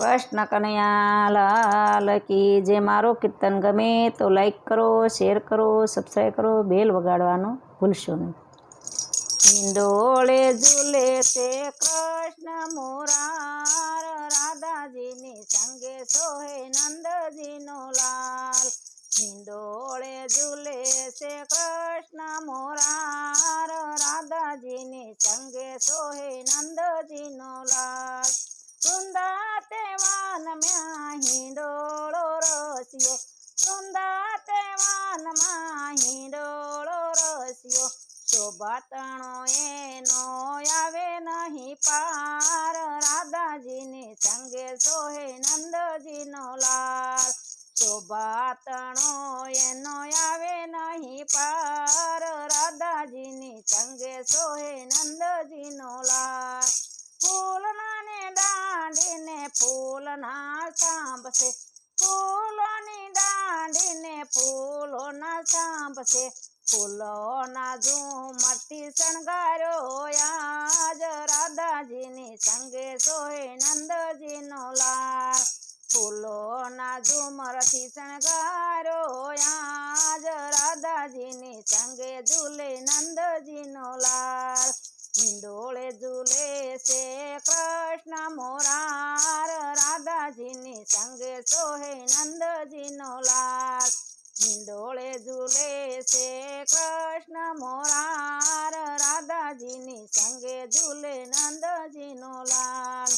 કૃષ્ણ કનૈયા લાલ કી જે મારો કીર્તન ગમે તો લાઈક કરો શેર કરો સબસ્ક્રાઈબ કરો બેલ વગાડવાનું ભૂલશો નહીં. હિંડોળે ઝૂલે છે કૃષ્ણ મોરાર, રાધાજીની સંગે સોહે નંદજીનો લાલ. હિંડોળે ઝૂલે છે કૃષ્ણ મોરાર, રાધાજીની સંગે સોહે નંદજીનો લાલ. વૃંદાતે વાનમાં હિંડોળો રસ્યો. વૃંદાતે વાનમાં હિંડોળો રસ્યો. શોભાતણો એનો આવે નહીં પાર. રાધાજીને સંગે સોહે નંદજીનો લાલ શોભાતણો એનો આવે નહીં પાર. રાધાજીની સંગે સોહે નંદજીનો લાલ દાંડીને ફૂલના સાંભશે. ફૂલોની દાંડીને ફૂલોના સાંભશે. ફૂલોના ઝુમરથી શણગાર્યો આજ રાધાજીની સંગે સોય નંદજીનો લાલ ફૂલોના ઝુમરથી શણગાર્યો આજ રાધાજીની સંગે ઝૂલે નંદજીનો લાલ હિંડોળે ઝૂલે છે કૃષ્ણ મોરાર, રાધાજીની સંગે સોહે નંદજીનો લાલ. હિંડોળે ઝૂલે છે કૃષ્ણ મોરાર, રાધાજીની સંગે ઝૂલે નંદજીનો લાલ.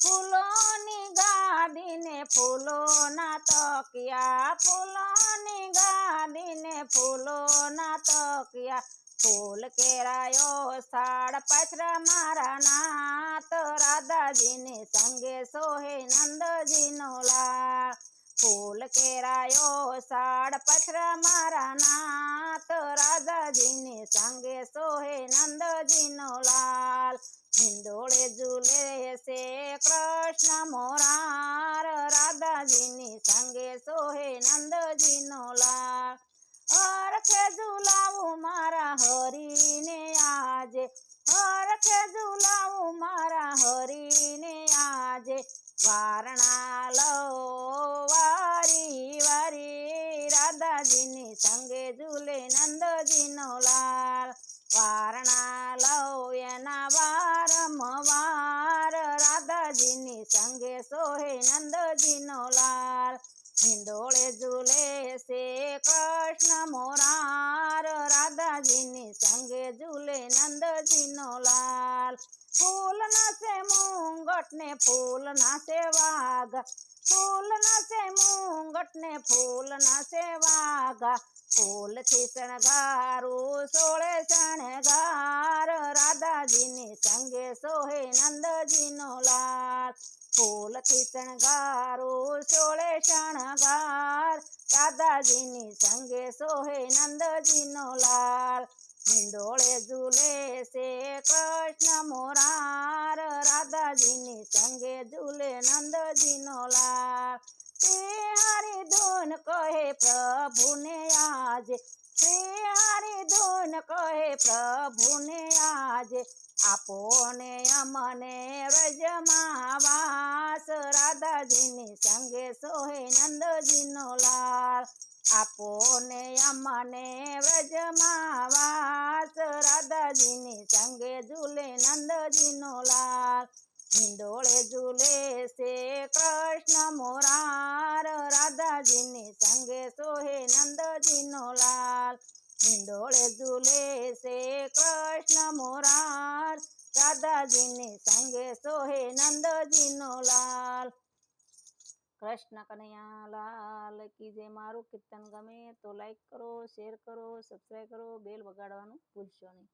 ફૂલોની ગાડીને ફૂલોના તકિયા, ફૂલોની ગાડીને ફૂલોના તકિયા ફૂલ કેરાયો સાડ પાછરા મારા નાથ રાધાજીને સંગે સોહે નંદજીનો લાલ ફૂલ કેરાયો સાડ પાછરા મારા નાથ રાધાજીને સંગે સોહે નંદજીનો લાલ હિંદોળે ઝૂલે છે કૃષ્ણ મોરાર. રાધાજીની સંગે સોહે નંદજીનો લાલ હરખે ઝુલાવું મારા હરીને આજે. હરખે ઝુલાવું મારા હરીને આજે. વારણા લો વારી વારી. રાધાજીની સંગે ઝૂલે નંદજીનો લાલ વારણા લો એના વારમવાર રાધાજીની સંગે સોહે નંદજીનો લાલ હિંડોળે ઝૂલે છે કૃષ્ણ મોરાર, રાધાજીની સંગે ઝૂલે નંદજીનો લાલ. ફૂલ નાસે મુંગટ ને ફૂલ નાસે વાઘ. ફૂલ નાસે મુંગટ ને ફૂલ નાસે વાઘ. ફૂલથી શણગારું, સોળે શણગાર, રાધાજીની સંગે સોહે નંદજીનો લાલ. ફૂલથી શણગારો, સોળે શણગાર. દાદાજીની સંગે સોહે નંદજીનો લાલ હિંડોળે ઝૂલે છે કૃષ્ણ મોરાર. રાધાજીની સંગે ઝૂલે નંદજીનો લાલ તે હરિધૂન કહે પ્રભુને આજે શ્રી હરિ ધૂન કહે, પ્રભુને આજે આપો ને અમને રજમાવાસ વાસ. રાધાજીની સંગે સોહે નંદજીનો લાલ આપો ને અમને વ્રજમાવાસ રાધાજીની સંગે ઝૂલે નંદજીનો લાલ હિંડોળે ઝૂલે છે કૃષ્ણ મોરાર, રાધાજીની સંગે સોહે નંદજીનો લાલ. હિંડોળે ઝૂલે છે કૃષ્ણ મોરાર, રાધાજીની સંગે સોહે નંદજીનો લાલ. કૃષ્ણ કનૈયા લાલ કી જે મારું કીર્તન ગમે તો લાઈક કરો શેર કરો સબસ્ક્રાઈબ કરો બેલ વગાડવાનું ભૂલશો નહીં.